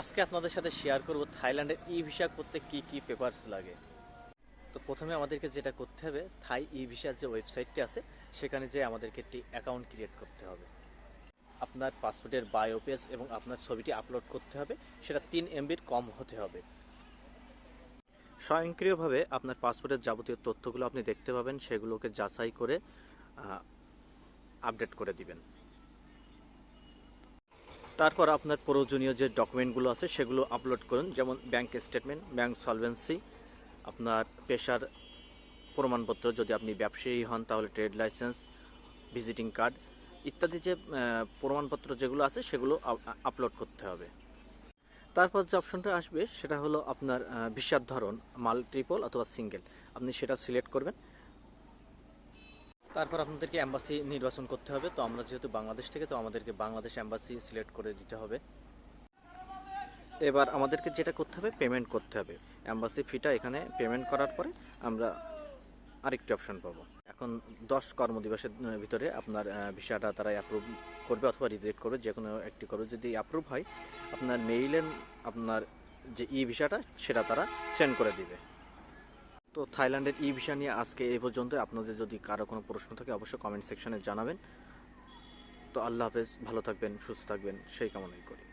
আজকে আপনাদের সাথে শেয়ার করব থাইল্যান্ডের ই ভিসা করতে কি কি পেপারস লাগে। তো প্রথমে আমাদেরকে যেটা করতে হবে, থাই ই ভিসার যে ওয়েবসাইটটি আছে, সেখানে যে আমাদেরকে একটি অ্যাকাউন্ট ক্রিয়েট করতে হবে। আপনার পাসপোর্টের বায়ো পেজ এবং আপনার ছবিটি আপলোড করতে হবে, সেটা তিন এমবির কম হতে হবে। স্বয়ংক্রিয়ভাবে আপনার পাসপোর্টের যাবতীয় তথ্যগুলো আপনি দেখতে পাবেন, সেগুলোকে যাচাই করে আপডেট করে দিবেন। তারপর আপনার প্রয়োজনীয় যে ডকুমেন্টগুলো আছে, সেগুলো আপলোড করুন, যেমন ব্যাংক স্টেটমেন্ট ব্যাংক সলভেন্সি আপনার পেশার প্রমাণপত্র, যদি আপনি ব্যবসায়ী হন, তাহলে ট্রেড লাইসেন্স ভিজিটিং কার্ড ইত্যাদি যে প্রমাণপত্র যেগুলো আছে, সেগুলো আপলোড করতে হবে। তারপর যে অপশনটা আসবে, সেটা হলো আপনার ভিসার ধরন মাল্টিপল অথবা সিঙ্গেল আপনি সেটা সিলেক্ট করবেন। তারপর আপনাদেরকে অ্যাম্বাসি নির্বাচন করতে হবে। তো আমরা যেহেতু বাংলাদেশ থেকে, তো আমাদেরকে বাংলাদেশ অ্যাম্বাসি সিলেক্ট করে দিতে হবে। এবার আমাদেরকে যেটা করতে হবে পেমেন্ট করতে হবে। অ্যাম্বাসি ফিটা এখানে পেমেন্ট করার পরে আমরা আরেকটি অপশন পাবো। এখন দশ কর্মদিবসের ভিতরে আপনার ভিসাটা তারা অ্যাপ্রুভ করবে অথবা রিজেক্ট করবে, যে কোনো একটি করবে। যদি অ্যাপ্রুভ হয়, আপনার মেইলে আপনার যে ই ভিসাটা সেটা তারা সেন্ড করে দিবে। তো থাইল্যান্ডের ই ভিসা নিয়ে আজকে এই পর্যন্ত আপনাদের যদি কারও কোনো প্রশ্ন থাকে, অবশ্যই কমেন্ট সেকশনে জানাবেন। তো আল্লাহ হাফেজ, ভালো থাকবেন, সুস্থ থাকবেন, সেই কামনাই করি।